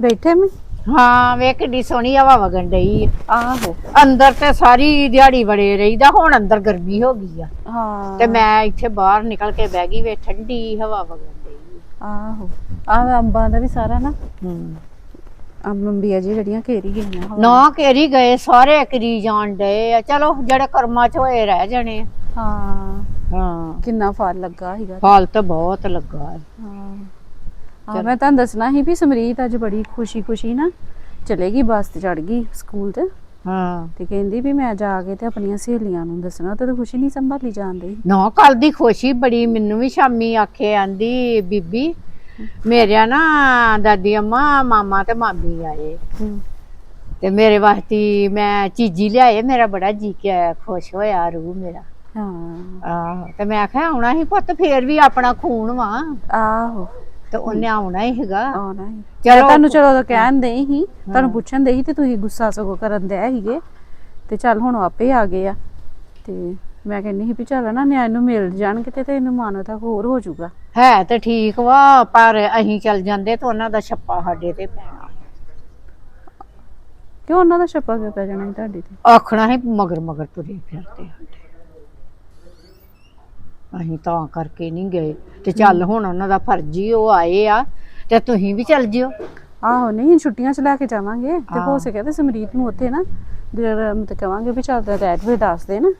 ਬੈਠੇ ਮੈਂ? ਹਾਂ ਵੇ ਕਿੱਡੀ ਸੋਹਣੀ ਹਵਾ ਵਗਣ ਡਈ ਆ। ਆਹੋ। ਅੰਦਰ ਤੇ ਸਾਰੀ ਦਿਹਾੜੀ ਬੜੇ ਰਹੀਦਾ ਹੁਣ ਅੰਦਰ ਗਰਮੀ ਹੋ ਗਈ ਆ। ਹਾਂ। ਤੇ ਮੈਂ ਇੱਥੇ ਬਾਹਰ ਨਿਕਲ ਕੇ ਬਹਿ ਗਈ ਵੇ ਠੰਡੀ ਹਵਾ ਵਗਣ ਡਈ ਆਹੋ। ਆਹ ਅੰਬਾਂ ਦਾ ਵੀ ਸਾਰਾ ਨਾ। ਹੂੰ। ਅੰਬ ਅੰਬੀਆਂ ਜੀ ਜਿਹੜੀਆਂ ਘੇਰੀ ਗਈਆਂ ਹਵਾ। ਨਾ ਘੇਰੀ ਗਏ ਸਾਰੇ ਕਰੀ ਜਾਣ ਡਏ ਆ। ਚਲੋ ਜਿਹੜੇ ਕਰਮਾਂ ਚ ਹੋਏ ਰਹਿ ਜਾਣੇ ਆ। ਹਾਂ। ਹਾਂ। ਕਿੰਨਾ ਫਲ ਲੱਗਾ ਸੀਗਾ। ਫਲ ਤਾਂ ਬਹੁਤ ਲੱਗਾ। ਹੈ ਹਾਂ। ਆ ਮੈਂ ਤੁਹਾਨੂੰ ਦੱਸਣਾ ਸੀ ਵੀ ਸਮਰੀਤ ਅੱਜ ਬੜੀ ਖੁਸ਼ੀ ਖੁਸ਼ੀ ਨਾ ਚਲੇਗੀ ਬੱਸ ਤੇ ਚੜ ਗਈ ਸਕੂਲ ਤੇ। ਹਾਂ। ਤੇ ਕਹਿੰਦੀ ਵੀ ਮੈਂ ਜਾ ਕੇ ਤੇ ਆਪਣੀਆਂ ਸਹੇਲੀਆਂ ਨੂੰ ਦੱਸਣਾ ਤੇ ਖੁਸ਼ੀ ਨਹੀਂ ਸੰਭਾਲੀ ਜਾਂਦੀ? ਨਾ ਕੱਲ ਦੀ ਖੁਸ਼ੀ ਬੜੀ ਮੈਨੂੰ ਵੀ ਸ਼ਾਮੀ ਆਖੇ ਆਂਦੀ ਬੀਬੀ ਮੇਰਿਆ ਨਾ ਦਾਦੀ ਅੰਮਾ ਮਾਮਾ ਤੇ ਮਾਮੀ ਆਏ। ਤੇ ਮੇਰੇ ਵਾਸਤੇ ਮੈਂ ਚੀਜੀ ਲਿਆਏ ਮੇਰਾ ਬੜਾ ਜੀ ਕੇ ਖੁਸ਼ ਹੋਇਆ ਰੂ ਮੇਰਾ। ਹਾਂ। ਤੇ ਮੈਂ ਆਖਿਆ ਆਉਣਾ ਸੀ ਪੁੱਤ ਫੇਰ ਵੀ ਆਪਣਾ ਖੂਨ ਵਾ। ਆਹੋ। ਤੇ ਉਹਨੇ ਆਉਣਾ ਹੀ ਹੈਗਾ। ਆਉਣਾ ਹੀ। ਚਲੋ। ਤੁਹਾਨੂੰ ਚਲੋ ਤਾਂ ਕਹਿਣ ਦੇ ਹੀ ਤੁਹਾਨੂੰ ਪੁੱਛਣ ਦੇ ਹੀ ਤੇ ਤੁਸੀਂ ਗੁੱਸਾ ਸਗੋਂ ਕਰਨ ਦੇ ਸੀਗੇ। ਤੇ ਚੱਲ ਹੁਣ ਆਪੇ ਆ ਗਏ ਆ। ਤੇ ਮੈਂ ਕਹਿੰਦੀ ਸੀ ਵੀ ਚੱਲ ਨਾ ਨਿਆਂ ਨੂੰ ਮਿਲ ਜਾਣ ਕਿਤੇ ਤੇ ਇਹਨੂੰ ਮਨ ਤਾਂ ਹੋਰ ਹੋ ਜਾਊਗਾ। ਹੈ ਤੇ ਠੀਕ ਵਾ ਪਰ ਅਸੀਂ ਚੱਲ ਜਾਂਦੇ ਤਾਂ ਉਹਨਾਂ ਦਾ ਛੱਪਾ ਸਾਡੇ ਤੇ ਪੈਣਾ। ਕਿਉਂ ਉਹਨਾਂ ਦਾ ਛੱਪਾ ਕਿਉਂ ਪੈ ਜਾਣਾ ਸੀ ਤੁਹਾਡੇ ਤੇ? ਆਖਣਾ ਹੈ ਮਗਰ ਮਗਰ ਤੁਰੇ ਫਿਰਦੇ ਸਾਡੇ। ਅਸੀਂ ਤਾਂ ਕਰਕੇ ਨਹੀਂ ਗਏ। ਤੇ ਚੱਲ ਹੁਣ ਉਹਨਾਂ ਦਾ ਫਰਜ਼ੀ ਉਹ ਆਏ ਆ ਤੇ ਤੁਸੀਂ ਵੀ ਚੱਲ ਜਿਓ। ਆਹੋ ਨਹੀਂ ਛੁੱਟੀਆਂ ਚ ਲੈ ਕੇ ਜਾਵਾਂਗੇ। ਤੇ ਹੋ ਹਾਂ। ਸਕੇ ਤੇ ਸਮਰੀਤ ਨੂੰ ਉੱਥੇ ਨਾ ਜਿਹੜਾ ਮਤਲਬ ਕਵਾਂਗੇ ਵੀ ਚੱਲ ਰੈਡ ਵੀ ਦੱਸ ਦੇ ਨਾ।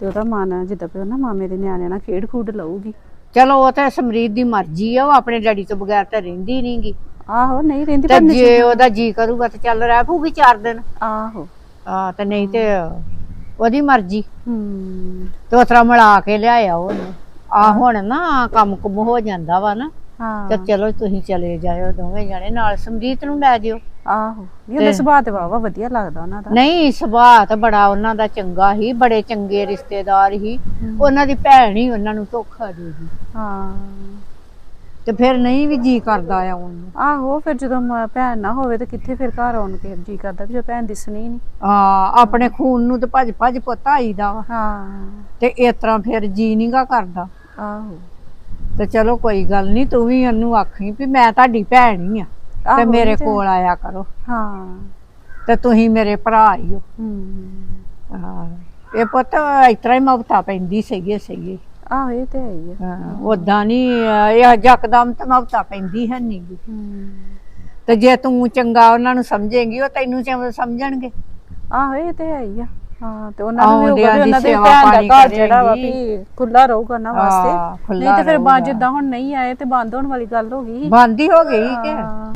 ਤੇ ਉਹਦਾ ਮਨ ਜਿੱਦਾਂ ਪਿਓ ਨਾ ਮਾਮੇ ਦੇ ਨਿਆਣਿਆਂ ਨਾਲ ਖੇਡ ਖੂਡ ਲਊਗੀ। ਚਲੋ ਉਹ ਤੇ ਸਮਰੀਤ ਦੀ ਮਰਜ਼ੀ ਆ ਉਹ ਆਪਣੇ ਡੈਡੀ ਤੋਂ ਬਗੈਰ ਤਾਂ ਰਹਿੰਦੀ ਨਹੀਂਗੀ। ਆਹੋ ਨਹੀਂ ਰਹਿੰਦੀ ਪਰ ਜੇ ਉਹਦਾ ਜੀ ਕਰੂਗਾ ਤੇ ਚੱਲ ਰਹਿ ਪਊਗੀ ਚਾਰ ਦਿਨ। ਆਹੋ। ਆ ਤੇ ਨਹੀਂ ਤੇ ਉਹਦੀ ਮਰਜ਼ੀ। ਹੂੰ। ਤੇ ਉਸ ਤਰ੍ਹਾਂ ਮਿਲਾ ਕੇ ਲਿਆਇਆ ਉਹਨੂੰ। ਆ ਹੁਣ ਨਾ ਕੰਮ ਕੁਮ ਹੋ ਜਾਂਦਾ ਵਾ ਨਾ। ਹਾਂ। ਤੇ ਚਲੋ ਤੁਸੀਂ ਚਲੇ ਜਾਇਓ ਦੋਵੇਂ ਜਣੇ ਨਾਲ। ਸਮਰੀਤ ਨੂੰ ਲੈ ਜਿਓ। ਆਹੋ। ਇਹ ਉਹਦਾ ਸੁਭਾਅ ਤੇ ਵਾਵਾ ਵਧੀਆ ਲੱਗਦਾ ਉਹਨਾਂ ਦਾ। ਨਹੀਂ ਸੁਭਾਅ ਤਾਂ ਬੜਾ ਉਹਨਾਂ ਦਾ ਚੰਗਾ ਹੀ ਬੜੇ ਚੰਗੇ ਰਿਸ਼ਤੇਦਾਰ ਹੀ। ਉਹਨਾਂ ਦੀ ਭੈਣ ਹੀ ਉਹਨਾਂ ਨੂੰ ਧੋਖਾ ਦੇ ਗਈ। ਹਾਂ। ਤੇ ਫਿਰ ਨਹੀਂ ਵੀ ਜੀ ਕਰਦਾ ਆ ਉਹਨੂੰ। ਆਹੋ ਫਿਰ ਜਦੋਂ ਮ- ਭੈਣ ਨਾ ਹੋਵੇ ਤੇ ਕਿੱਥੇ ਫਿਰ ਘਰ ਆਉਣ ਕੇ ਜੀ ਕਰਦਾ ਵੀ ਜੇ ਭੈਣ ਦਿਸਣੀ ਨਹੀਂ ਆ ਆਪਣੇ ਖੂਨ ਨੂੰ ਤੇ ਭੱਜ ਭੱਜ ਪੁੱਤ ਆਈਦਾ ਵਾ। ਹਾਂ। ਤੇ ਇਸ ਤਰ੍ਹਾਂ ਫਿਰ ਜੀ ਨਹੀਂਗਾ ਕਰਦਾ। ਆਹੋ। ਤੇ ਚਲੋ ਕੋਈ ਗੱਲ ਨਹੀਂ ਤੂੰ ਵੀ ਉਹਨੂੰ ਆਖੀ ਵੀ ਮੈਂ ਤੁਹਾਡੀ ਭੈਣ ਹੀ ਆ। ਤੇ ਮੇਰੇ ਤੇ- ਕੋਲ ਆਇਆ ਕਰੋ। ਹਾਂ। ਤੇ ਤੁਸੀਂ ਮੇਰੇ ਭਰਾ ਹੀ ਹੋ ਹੂੰ। ਹਾਂ ਇਹ ਪੁੱਤ ਇਸ ਤਰ੍ਹਾਂ ਹੀ ਮਮਤਾ ਪੈਂਦੀ ਸੀਗੀ ਸੀਗੀ ਆਹੋ ਇਹ ਤੇ ਹੈ ਹੀ ਆ। ਹਾਂ ਉਦਾਂ ਨਹੀਂ ਇਹ ਜਕਦਮ ਤਾਂ ਮਮਤਾ ਪੈਂਦੀ ਹੈ ਨਹੀਂ ਤੇ ਜੇ ਤੂੰ ਚੰਗਾ ਉਹਨਾਂ ਨੂੰ ਸਮਝੇਂਗੀ ਉਹ ਤੈਨੂੰ ਚੰਗਾ ਸਮਝਣਗੇ। ਆਹੋ ਇਹ ਤੇ ਹੈ ਹੀ ਆ। ਹਾਂ ਤੇ ਉਹਨਾਂ ਨੂੰ ਵੀ ਉਹਨਾਂ ਦੇ ਭੈਣ ਦਾ ਪਾਣੀ ਘਰ ਜਿਹੜਾ ਵਾ। ਵੀ ਖੁੱਲਾ ਰਹੂਗਾ ਹਾਂ, ਵਾਸਤੇ। ਨਹੀਂ ਤੇ ਫਿਰ। ਬਾਅਦ ਜਿੱਦਾਂ ਹੁਣ ਨਹੀਂ ਆਏ ਤੇ ਬੰਦ ਹੋਣ ਵਾਲੀ ਗੱਲ ਹੋ ਗਈ ਬੰਦ ਹੀ ਹੋ ਗਈ ਕਿ?